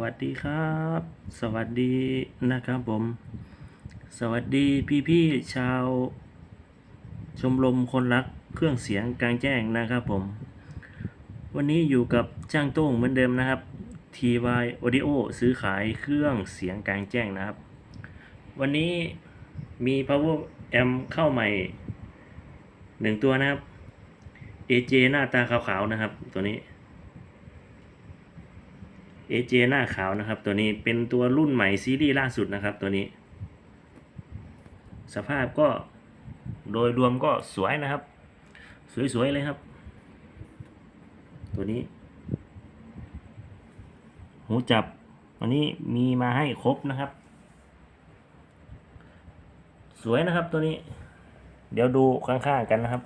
วัสดีครับ สวัสดีนะครับผม สวัสดีพี่ๆชาว ชมรมคนรักเครื่องเสียงกลางแจ้งนะครับผม วันนี้อยู่กับจ้างโต้งเหมือนเดิมนะครับ TY Audio ซื้อขายเครื่องเสียงกลางแจ้งนะครับ วันนี้มี power amp เข้าใหม่หนึ่งตัวนะครับ AJ หน้าตาขาวๆนะครับตัวนี้ AJ หน้าขาวนะครับ ตัวนี้เป็นตัวรุ่นใหม่ซีรีส์ล่าสุดนะครับ ตัวนี้ สภาพก็โดยรวมก็สวยนะครับ สวยๆเลยครับ ตัวนี้ หูจับวันนี้มีมาให้ครบนะครับ สวยนะครับตัวนี้ เดี๋ยวดูข้างๆกันนะครับ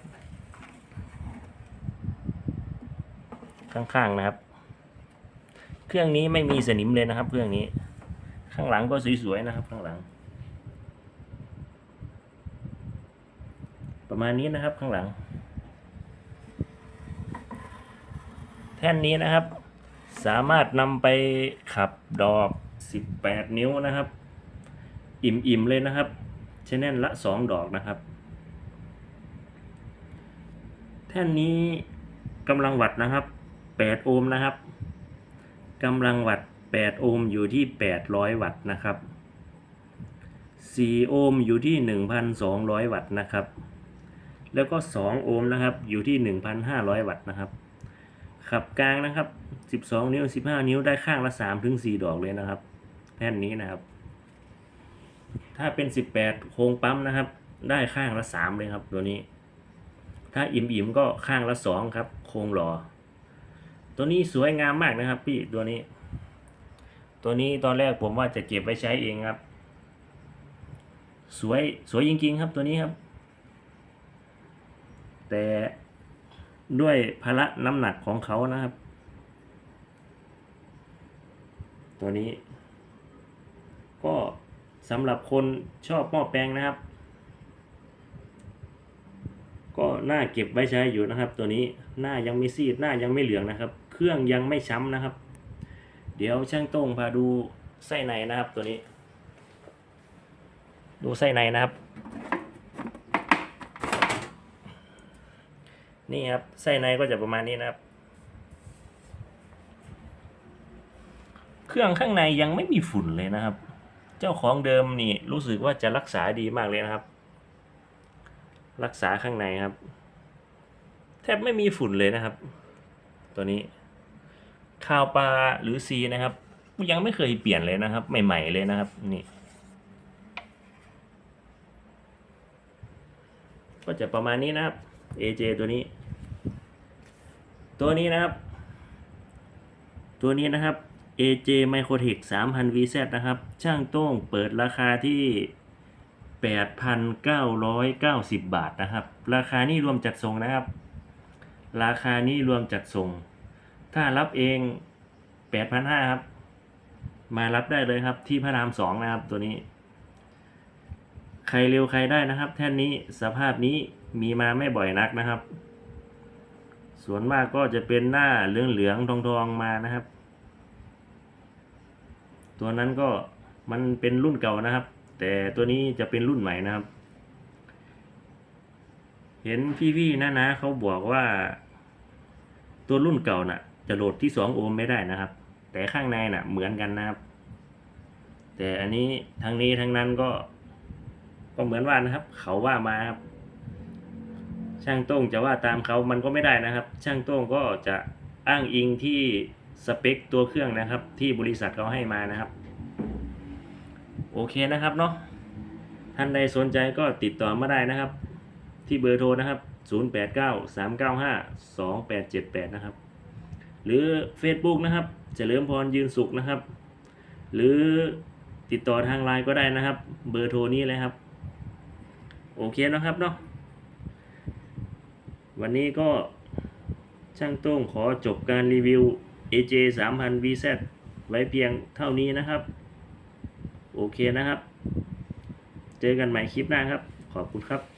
ข้างๆนะครับ เครื่องนี้ไม่มีสนิมเลยนะครับ เครื่องนี้ ข้างหลังก็สวยๆนะครับ ข้างหลัง ประมาณนี้นะครับข้างหลัง แท่นนี้นะครับ สามารถนำไปขับดอก 18 นิ้วนะครับ อิ่มๆเลยนะครับชแนลละ 2 ดอกนะครับ แท่นนี้กำลังวัดนะครับ 8 โอห์มนะครับ กำลังวัด8โอห์มอยู่ที่ 800 วัตต์นะครับ 4 โอห์มอยู่ที่ 1,200 วัตต์นะครับ แล้วก็ 2 โอห์มนะครับอยู่ที่ 1,500 วัตต์นะครับ ขับกลางนะครับ 12 นิ้ว 15 นิ้วได้ข้างละ3ถึง4ดอกเลยนะครับ แท่นนี้นะครับ ถ้าเป็น 18 โครงปั๊มนะครับ ได้ข้างละ 3 เลยครับตัวนี้ ถ้าอิ่มๆก็ข้างละ 2 ครับ โครงหล่อ ตัวนี้สวยงามมากนะครับ พี่ตัวนี้ ตัวนี้ตอนแรกผมว่าจะเก็บไว้ใช้เองครับ สวยสวยจริง ๆ ครับตัวนี้ครับ แต่ด้วยภาระน้ำหนักของเขานะครับ ตัวนี้ ก็สำหรับคนชอบหม้อแปลงนะครับ ก็น่าเก็บไว้ใช้อยู่นะครับ ตัวนี้หน้ายังไม่ซีดหน้ายังไม่เหลืองนะครับ เครื่องยังไม่ช้ำนะครับ เดี๋ยวช่างต้งพาดูไส้ในนะครับตัวนี้ ดูไส้ในนะครับ นี่ครับไส้ในก็จะประมาณนี้นะครับ เครื่องข้างในยังไม่มีฝุ่นเลยนะครับ เจ้าของเดิมนี่รู้สึกว่าจะรักษาดีมากเลยนะครับ รักษาข้างในครับ แทบไม่มีฝุ่นเลยนะครับ ตัวนี้ คาวปลาหรือซีนะครับ ยังไม่เคยเปลี่ยนเลยนะครับ ใหม่ ๆ เลยนะครับ นี่ ก็จะประมาณนี้นะครับ AJ ตัวนี้ ตัวนี้นะครับ ตัวนี้นะครับ AJ Microtech 3000 VZ นะครับ ช่างโต้งเปิดราคาที่ 8,990 บาทนะครับ ราคานี้รวมจัดส่งนะครับ ราคานี้รวมจัดส่ง ถ้ารับเอง8,500ครับ มารับได้เลยครับ ที่พระรามสองนะครับตัวนี้ ใครเร็วใครได้นะครับ แท่นนี้สภาพนี้มีมาไม่บ่อยนักนะครับ ส่วนมากก็จะเป็นหน้าเหลืองเหลืองทองทองๆมานะครับ ตัวนั้นก็มันเป็นรุ่นเก่านะครับ แต่ตัวนี้จะเป็นรุ่นใหม่นะครับ เห็นพี่ๆนะนะเขาบอกว่าตัวรุ่นเก่าน่ะ จะโหลดที่สองโอห์มไม่ได้นะครับ แต่ข้างในน่ะเหมือนกันนะครับ แต่อันนี้ทั้งนี้ทั้งนั้นก็ ก็เหมือนว่านะครับ เขาว่ามาครับช่างโต้งจะว่าตามเขามันก็ไม่ได้นะครับ ช่างโต้งก็จะอ้างอิงที่สเปคตัวเครื่องนะครับ ที่บริษัทเขาให้มานะครับ โอเคนะครับเนาะท่านใดสนใจก็ติดต่อมาได้นะครับ ที่เบอร์โทรนะครับ 0893952878 นะครับ หรือ Facebook นะครับ เฉลิมพรยืนสุขนะครับ หรือติดต่อทางไลน์ก็ได้นะครับ เบอร์โทรนี้เลยครับ โอเคนะครับเนาะวันนี้ก็ช่างโต้งขอจบการรีวิว AJ 3000 VZ ไว้เพียงเท่านี้นะครับ โอเคนะครับ เจอกันใหม่คลิปหน้าครับ ขอบคุณครับ